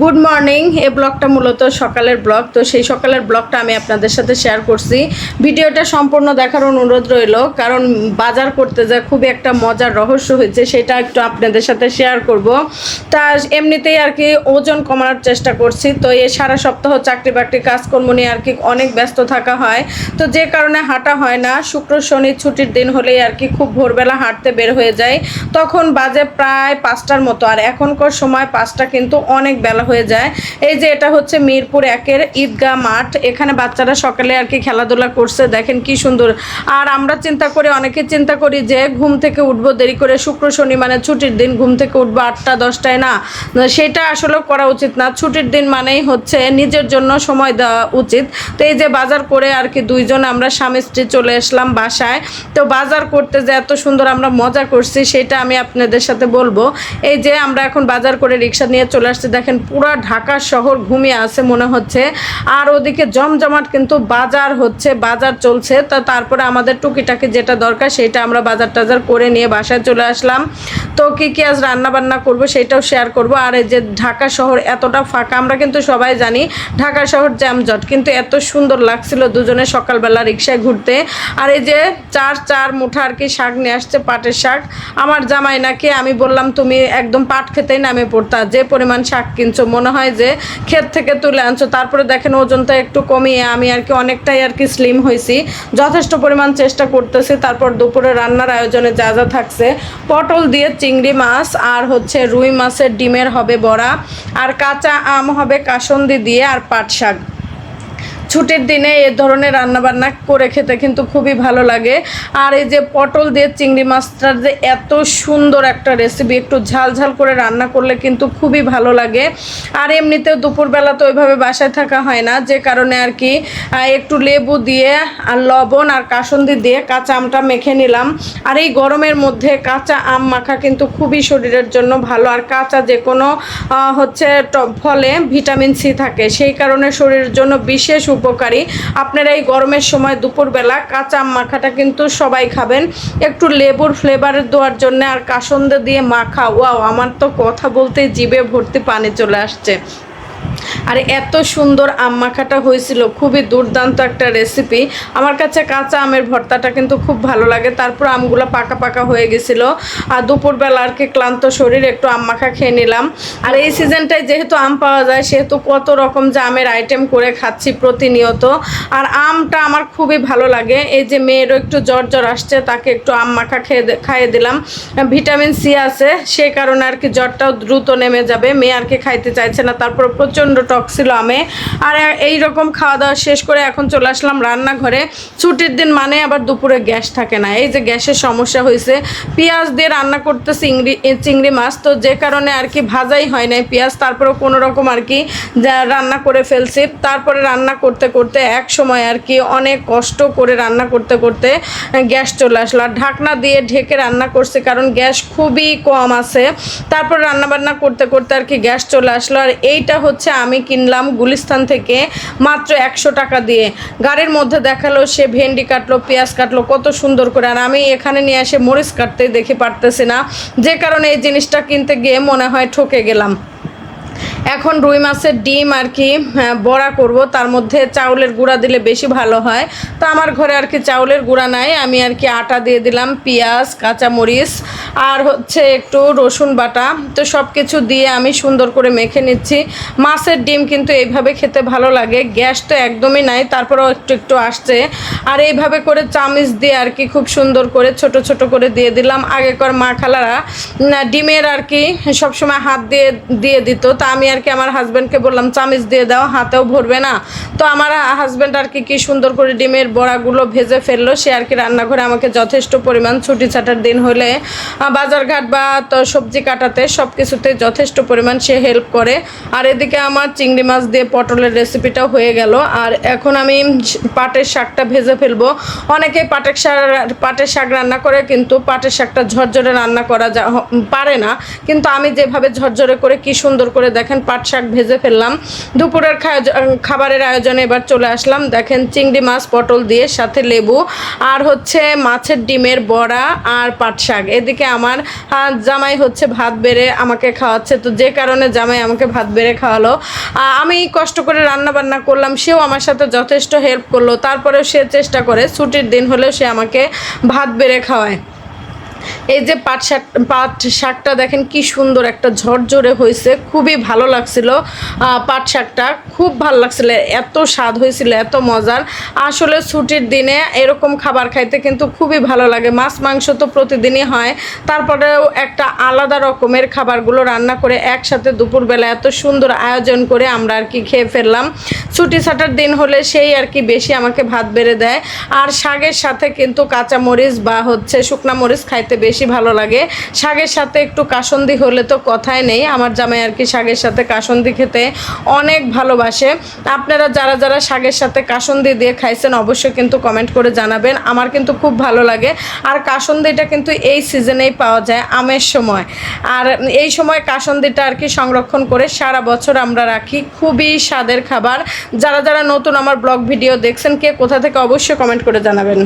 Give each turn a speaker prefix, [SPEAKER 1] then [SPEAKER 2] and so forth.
[SPEAKER 1] Good morning এই ব্লগটা মূলত সকালের ব্লগ। তো সেই সকালের ব্লগটা আমি আপনাদের সাথে শেয়ার করছি। ভিডিওটা সম্পূর্ণ দেখার অনুরোধ রইল, কারণ বাজার করতে যা খুবই একটা মজার রহস্য হয়েছে, সেটা একটু আপনাদের সাথে শেয়ার করব। তা এমনিতেই আর কি ওজন কমানোর চেষ্টা করছি, তো এই সারা সপ্তাহ চাকরি বাকরি কাজকর্ম নিয়ে আর কি অনেক ব্যস্ত থাকা হয়। তো যে কারণে হাঁটা হয় না, শুক্র, শনি ছুটির দিন হলেই আর কি খুব ভোরবেলা হাঁটতে বের হয়ে যায় তখন বাজে প্রায় পাঁচটার মতো, আর এখনকার সময় পাঁচটা কিন্তু অনেক বেলা হয়ে যায়। এই যে এটা হচ্ছে মিরপুর একের ঈদগাহ মাঠ। এখানে বাচ্চারা সকালে আর কি খেলাধুলা করছে, দেখেন কি সুন্দর। আর আমরা চিন্তা করি, অনেকে চিন্তা করি যে ঘুম থেকে উঠবো দেরি করে, শুক্র শনি মানে ছুটির দিন ঘুম থেকে উঠবো আটটা, দশটায়, না। সেটা আসলে করা উচিত না। ছুটির দিন মানেই হচ্ছে নিজের জন্য সময় দেওয়া উচিত। তো এই যে বাজার করে আর কি দুইজন আমরা স্বামী স্ত্রী চলে আসলাম বাসায়। তো বাজার করতে যে এত সুন্দর আমরা মজা করছি, সেটা আমি আপনাদের সাথে বলব। এই যে আমরা এখন বাজার করে রিক্সা নিয়ে চলে আসছি, দেখেন পুরো ঢাকা শহর ঘুমিয়ে আছে মনে হচ্ছে। আর ওদিকে জমজমাট কিন্তু বাজার হচ্ছে, বাজার চলছে। তা তারপরে আমাদের টুকিটাকি যেটা দরকার সেটা আমরা বাজার টাজার করে নিয়ে বাসায় চলে আসলাম। তো কী কী আজ রান্নাবান্না করব সেটাও শেয়ার করব। আর এই যে ঢাকা শহর এতটা ফাঁকা, আমরা কিন্তু সবাই জানি ঢাকা শহর জ্যামজট, কিন্তু এত সুন্দর লাগছিল দুজনে সকালবেলা রিক্সায় ঘুরতে। আর এই যে চার চার মুঠা আর কি শাক নিয়ে আসছে, পাটের শাক। আমার জামাই নাকি, আমি বললাম, তুমি একদম পাট খেতেই নামে পড়তা, যে পরিমাণ শাক কিনছো মনে হয় যে ক্ষেত থেকে তুলে আনছো, তারপরে দেখেন ওজনটা একটু কমিয়ে আমি আর কি অনেকটাই আর কি স্লিম হয়েছি। যথেষ্ট পরিমাণ চেষ্টা করতেছি, তারপর দুপুরে রান্নার আয়োজনে যা যা থাকছে, পটল দিয়ে চিংড়ি মাছ আর হচ্ছে রুই মাছের ডিমের হবে বড়া, আর কাঁচা আম হবে কাসন্দি দিয়ে আর পাট শাক। ছুটির দিনে এ ধরনের রান্নাবান্না করে খেতে কিন্তু খুবই ভালো লাগে। আর এই যে পটল দিয়ে চিংড়ি মাছটার যে এত সুন্দর একটা রেসিপি একটু ঝাল ঝাল করে রান্না করলে কিন্তু খুবই ভালো লাগে। আর এমনিতেও দুপুরবেলা তো ওইভাবে বাসায় থাকা হয় না, যে কারণে আর কি একটু লেবু দিয়ে আর লবণ আর কাসন্দি দিয়ে কাঁচা আমটা মেখে নিলাম। আর এই গরমের মধ্যে কাঁচা আম মাখা কিন্তু খুবই শরীরের জন্য ভালো। আর কাঁচা যে কোনো হচ্ছে ফলে ভিটামিন সি থাকে, সেই কারণে শরীরের জন্য বিশেষ উপকারী। আপনারা এই গরমের সময় দুপুরবেলা কাঁচা মাখাটা কিন্তু সবাই খাবেন। একটু লেবুর ফ্লেভারের দেওয়ার জন্য আর কাসন্দ দিয়ে মাখা। ওয়াও, আমার তো কথা বলতে জিভে ভর্তি পানি চলে আসছে। আর এত সুন্দর আম মাখাটা হয়েছিল, খুবই দুর্দান্ত একটা রেসিপি আমার কাছে কাঁচা আমের ভর্তাটা কিন্তু খুব ভালো লাগে, তারপর আমগুলো পাকা পাকা হয়ে গেছিল। আর দুপুরবেলা আর কি ক্লান্ত শরীর, একটু আম মাখা খেয়ে নিলাম। আর এই সিজনটায় যেহেতু আম পাওয়া যায়, সেহেতু কত রকম যে আমের আইটেম করে খাচ্ছি প্রতিনিয়ত। আর আমটা আমার খুবই ভালো লাগে, এই যে মেয়েরও একটু জ্বর জ্বর আসছে, তাকে একটু আম মাখা খেয়ে খাইয়ে দিলাম। ভিটামিন সি আছে, সে কারণে আর কি জ্বরটাও দ্রুত নেমে যাবে, মেয়ে আর কি খাইতে চাইছে না, তারপর প্রচণ্ড টক ছিল আমে। আর এই রকম খাওয়া দাওয়া শেষ করে এখন চলে আসলাম রান্নাঘরে। ছুটির দিন মানে আবার দুপুরে গ্যাস থাকে না। এই যে গ্যাসের সমস্যা হয়েছে। পেঁয়াজ দিয়ে রান্না করতে চিংড়ি চিংড়ি মাছ। তো যে কারণে আর কি ভাজাই হয় নাই পেঁয়াজ। তারপরে কোনো রকম আর কি রান্না করে ফেলছি। তারপরে রান্না করতে করতে এক সময় আর কি অনেক কষ্ট করে রান্না করতে করতে গ্যাস চলে আসলো। আর ঢাকনা দিয়ে ঢেকে রান্না করছে কারণ গ্যাস খুবই কম আছে। তারপর রান্না বান্না করতে করতে আর কি গ্যাস চলে আসলো। আর এইটা হচ্ছে আমি কিনলাম গুলিস্তান থেকে মাত্র একশো টাকা দিয়ে। গাড়ির মধ্যে দেখাল সে ভেন্ডি কাটলো পেঁয়াজ কাটলো কত সুন্দর করে। আর আমি এখানে নিয়ে এসে মরিচ কাটতেই দেখে পারতেছি না। যে কারণে এই জিনিসটা কিনতে গিয়ে মনে হয় ঠকে গেলাম। এখন রুই মাছের ডিম আর কি হ্যাঁ, বড়া করব। তার মধ্যে চাউলের গুঁড়া দিলে বেশি ভালো হয়। তো আমার ঘরে আর কি চাউলের গুঁড়া নাই। আমি আর কি আটা দিয়ে দিলাম পেঁয়াজ কাঁচামরিচ আর হচ্ছে একটু রসুন বাটা। তো সব কিছু দিয়ে আমি সুন্দর করে মেখে নিচ্ছি। মাছের ডিম কিন্তু এইভাবে খেতে ভালো লাগে। গ্যাস তো একদমই নাই, তারপরেও একটু একটু আসছে। আর এইভাবে করে চামিচ দিয়ে আর কি খুব সুন্দর করে ছোট ছোট করে দিয়ে দিলাম। আগেকার মা খালারা ডিমের আর কি সবসময় হাত দিয়ে দিয়ে দিত। তা আমি আর কি আমার হাজব্যান্ডকে বললাম, চামিচ দিয়ে দাও, হাতেও ভরবে না। তো আমার হাজব্যান্ড আর কি কি সুন্দর করে ডিমের বড়াগুলো ভেজে ফেলল। সে আর কি রান্নাঘরে আমাকে যথেষ্ট পরিমাণ ছুটি ছাটার দিন হলে বাজারঘাট বা তো সবজি কাটাতে সব কিছুতে যথেষ্ট পরিমাণ সে হেল্প করে। আর এদিকে আমার চিংড়ি মাছ দিয়ে পটলের রেসিপিটাও হয়ে গেল। আর এখন আমি পাটের শাকটা ভেজে ফেলব। অনেকে পাটের শাক পাটের শাক রান্না করে, কিন্তু পাটের শাকটা ঝরঝরে রান্না করা যা, পারে না। কিন্তু আমি যেভাবে ঝরঝরে করে কি সুন্দর করে দেখেন পাট শাক ভেজে ফেললাম। দুপুরের খাবারের আয়োজনে এবার চলে আসলাম। দেখেন চিংড়ি মাছ, পটল দিয়ে, সাথে লেবু, আর হচ্ছে মাছের ডিমের বড়া আর পাট শাক। এদিকে আমার জামাই হচ্ছে ভাত বেড়ে আমাকে খাওয়াচ্ছে। তো যে কারণে জামাই আমাকে ভাত বেড়ে খাওয়ালো। আমি কষ্ট করে রান্না বান্না করলাম, সেও আমার সাথে যথেষ্ট হেল্প করল। তারপরেও সে চেষ্টা করে, ছুটির দিন হলেও সে আমাকে ভাত বেড়ে খাওয়ায়। এই যে পাট শাক, পাট শাকটা দেখেন কি সুন্দর একটা ঝরঝরে হয়েছে, খুবই ভালো লাগছিল পাট শাকটা, খুব ভালো লাগছিল, এত স্বাদ হয়েছিল, এত মজার। আসলে ছুটির দিনে এরকম খাবার খাইতে কিন্তু খুবই ভালো লাগে, মাছ মাংস তো প্রতিদিনই হয়, তারপরেও একটা আলাদা রকমের খাবারগুলো রান্না করে একসাথে দুপুরবেলা এত সুন্দর আয়োজন করে আমরা আর কি খেয়ে ফেললাম। ছুটি ছাটার দিন হলে সেই আর কি বেশি আমাকে ভাত বেড়ে দেয়। আর শাকের সাথে কিন্তু কাঁচা মরিচ বা হচ্ছে শুকনা মরিচ খাইতে বেশি ভালো লাগে। শাকের সাথে একটু কাসন্দি হলে তো কথাই নেই। আমার জামাই আর কি শাকের সাথে কাসন্দি খেতে অনেক ভালোবাসে। আপনারা যারা যারা শাকের সাথে কাসন্দি দিয়ে খাইছেন অবশ্যই কিন্তু কমেন্ট করে জানাবেন। আমার কিন্তু খুব ভালো লাগে। আর কাসন্দিটা কিন্তু এই সিজনেই পাওয়া যায়, আমের সময়। আর এই সময় কাসন্দিটা আর কি সংরক্ষণ করে সারা বছর আমরা রাখি। খুবই স্বাদের খাবার। যারা যারা নতুন আমার ব্লগ ভিডিও দেখছেন, কে কোথা থেকে অবশ্যই কমেন্ট করে জানাবেন।